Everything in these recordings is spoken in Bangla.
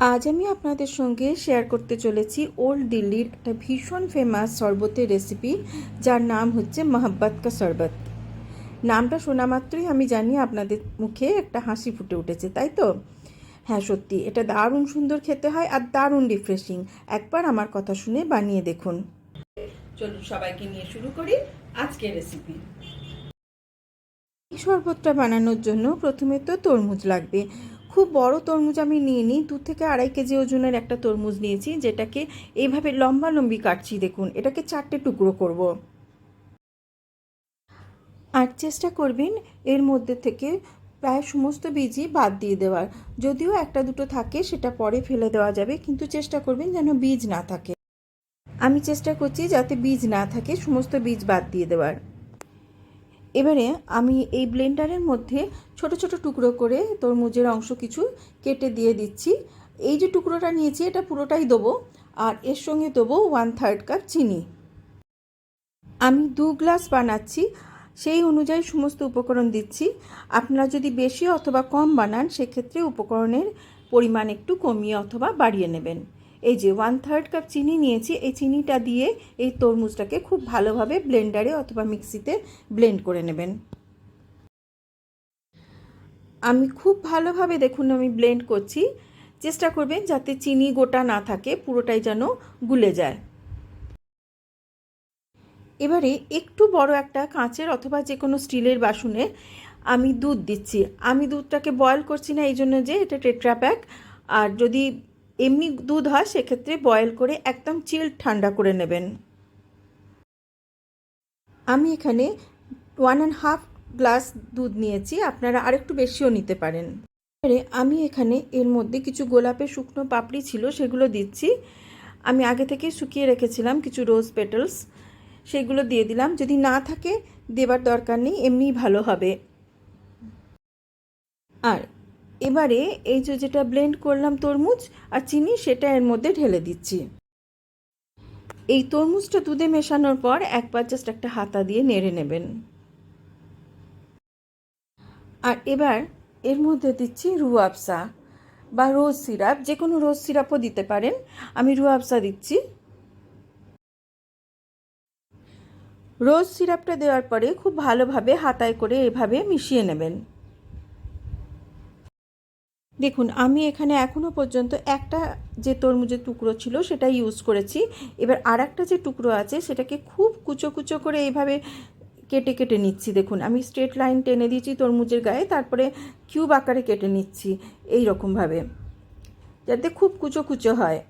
আজ আমি আপনাদের সঙ্গে শেয়ার করতে চলেছি ওল্ড দিল্লির একটা ভীষণ ফেমাস শরবতের রেসিপি যার নাম হচ্ছে মহাব্বত কা শরবত। নামটা শোনা মাত্রই আমি জানি আপনাদের মুখে একটা হাসি ফুটে উঠেছে, তাই তো? হ্যাঁ সত্যি, এটা দারুণ সুন্দর খেতে হয় আর দারুণ রিফ্রেশিং একবার আমার কথা শুনে বানিয়ে দেখুন। চলুন সবাইকে নিয়ে শুরু করি আজকের রেসিপি এই শরবতটা বানানোর জন্য প্রথমে তো তরমুজ লাগবে। খুব বড় তরমুজ আমি নিয়ে নিই দু থেকে আড়াই কেজি ওজনের একটা তরমুজ নিয়েছি, যেটাকে এইভাবে লম্বা লম্বি কাটছি, দেখুন, এটাকে চারটে টুকরো করব। আর চেষ্টা করবেন এর মধ্যে থেকে প্রায় সমস্ত বীজই বাদ দিয়ে দেওয়ার। যদিও একটা দুটো থাকে, সেটা পরে ফেলে দেওয়া যাবে, কিন্তু চেষ্টা করবেন যেন বীজ না থাকে। আমি চেষ্টা করছি যাতে বীজ না থাকে, সমস্ত বীজ বাদ দিয়ে দেওয়ার। এবারে আমি এই ব্লেন্ডারের মধ্যে ছোট ছোট টুকরো করে তরমুজের অংশ কিছু কেটে দিয়ে দিচ্ছি। এই যে টুকরোটা নিয়েছি, এটা পুরোটাই দেবো আর এর সঙ্গে দেবো ওয়ান থার্ড কাপ চিনি। আমি দু গ্লাস বানাচ্ছি, সেই অনুযায়ী সমস্ত উপকরণ দিচ্ছি। আপনারা যদি বেশি অথবা কম বানান, সেক্ষেত্রে উপকরণের পরিমাণ একটু কমিয়ে অথবা বাড়িয়ে নেবেন। এই যে ওয়ান থার্ড কাপ চিনি নিয়েছি, এই চিনিটা দিয়ে এই তরমুজটাকে খুব ভালোভাবে ব্লেন্ডারে অথবা মিক্সিতে ব্লেন্ড করে নেবেন। আমি খুব ভালোভাবে দেখুন আমি ব্লেন্ড করছি। চেষ্টা করবেন যাতে চিনি গোটা না থাকে, পুরোটাই যেন গুলে যায়। এবারে একটু বড় একটা কাঁচের অথবা যে কোনো স্টিলের বাসনে আমি দুধ দিচ্ছি। আমি দুধটাকে বয়ল করছি না এই জন্য যে এটা টেট্রা প্যাক আর যদি এমনি দুধ হয়, সেক্ষেত্রে বয়েল করে একদম চিল ঠান্ডা করে নেবেন। আমি এখানে ওয়ান অ্যান্ড হাফ গ্লাস দুধ নিয়েছি, আপনারা আরেকটু বেশিও নিতে পারেন। এবারে আমি এখানে এর মধ্যে কিছু গোলাপের শুকনো পাপড়ি ছিল, সেগুলো দিচ্ছি। আমি আগে থেকে শুকিয়ে রেখেছিলাম কিছু রোজ পেটালস সেগুলো দিয়ে দিলাম। যদি না থাকে, দেবার দরকার নেই, এমনিই ভালো হবে। আর এবারে এই যে যেটা ব্লেন্ড করলাম তরমুজ আর চিনি, সেটা এর মধ্যে ঢেলে দিচ্ছি। এই তরমুজটা দুধে মেশানোর পর একবার জাস্ট একটা হাতা দিয়ে নেড়ে নেবেন। আর এবার এর মধ্যে দিচ্ছি রুয়াবসা বা রোজ সিরাপ, যে কোনো রোজ সিরাপও দিতে পারেন। আমি রুয়াবসা দিচ্ছি। রোজ সিরাপটা দেওয়ার পরে খুব ভালোভাবে হাতায় করে এভাবে মিশিয়ে নেবেন। দেখুন, আমি এখানে এখনও পর্যন্ত একটা যে তরমুজের টুকরো ছিল সেটা ইউজ করেছি। এবার আর একটা যে টুকরো আছে সেটাকে খুব কুচো কুচো করে এইভাবে কেটে কেটে নিচ্ছি। দেখুন, আমি স্ট্রেট লাইন টেনে দিয়েছি তরমুজের গায়ে, তারপরে কিউব আকারে কেটে নিচ্ছি এই রকমভাবে যাতে খুব কুচো কুচো হয়।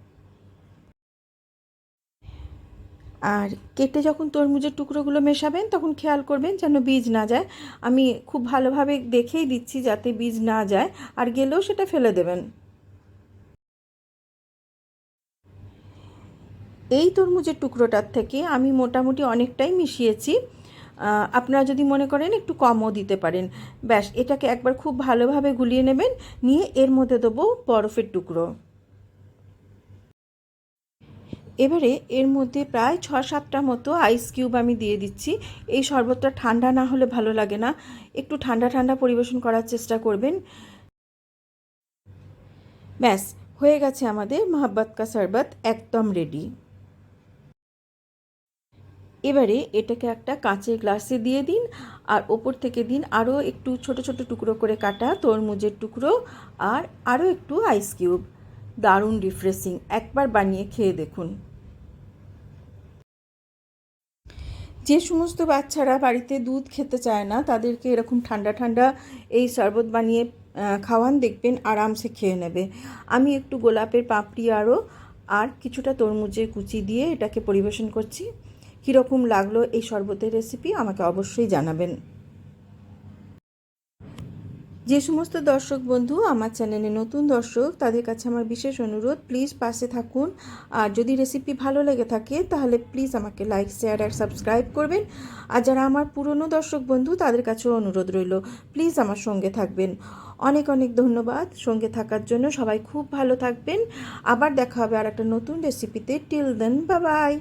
আর কেটে যখন তরমুজের টুকরোগুলো মেশাবেন, তখন খেয়াল করবেন যেন বীজ না যায়। আমি খুব ভালোভাবে দেখেই দিচ্ছি যাতে বীজ না যায়, আর গেলেও সেটা ফেলে দেবেন। এই তরমুজের টুকরোটার থেকে আমি মোটামুটি অনেকটাই মিশিয়েছি। আপনারা যদি মনে করেন একটু কমও দিতে পারেন। ব্যাস, এটাকে একবার খুব ভালোভাবে গুলিয়ে নেবেন, নিয়ে এর মধ্যে দেবো বরফের টুকরো। এবারে এর মধ্যে প্রায় ছ সাতটা মতো আইস কিউব আমি দিয়ে দিচ্ছি। এই শরবতটা ঠান্ডা না হলে ভালো লাগে না। একটু ঠান্ডা ঠান্ডা পরিবেশন করার চেষ্টা করবেন। ব্যাস, হয়ে গেছে আমাদের মহাব্বত কা শরবত একদম রেডি এবারে এটাকে একটা কাঁচের গ্লাসে দিয়ে দিন। আর ওপর থেকে দিন আরও একটু ছোট ছোট টুকরো করে কাটা তরমুজের টুকরো আর আরও একটু আইস কিউব দারুণ রিফ্রেশিং একবার বানিয়ে খেয়ে দেখুন। যে সমস্ত বাচ্চারা বাড়িতে দুধ খেতে চায় না, তাদেরকে এরকম ঠান্ডা ঠান্ডা এই শরবত বানিয়ে খাওয়ান, দেখবেন আরামসে খেয়ে নেবে। আমি একটু গোলাপের পাপড়ি আরও, আর কিছুটা তরমুজের কুচি দিয়ে এটাকে পরিবেশন করছি। কীরকম লাগল এই শরবতের রেসিপি আমাকে অবশ্যই জানাবেন। যে সমস্ত দর্শক বন্ধু আমার চ্যানেলে নতুন দর্শক, তাদের কাছে আমার বিশেষ অনুরোধ প্লিজ পাশে থাকুন। আর যদি রেসিপি ভালো লেগে থাকে, তাহলে প্লিজ আমাকে লাইক শেয়ার আর সাবস্ক্রাইব করবেন। আর যারা আমার পুরনো দর্শক বন্ধু, তাদের কাছেও অনুরোধ রইল প্লিজ আমার সঙ্গে থাকবেন। অনেক অনেক ধন্যবাদ। সঙ্গে থাকার জন্য সবাই খুব ভালো থাকবেন। আবার দেখা হবে আর একটা নতুন রেসিপিতে টিল দেন বা বাই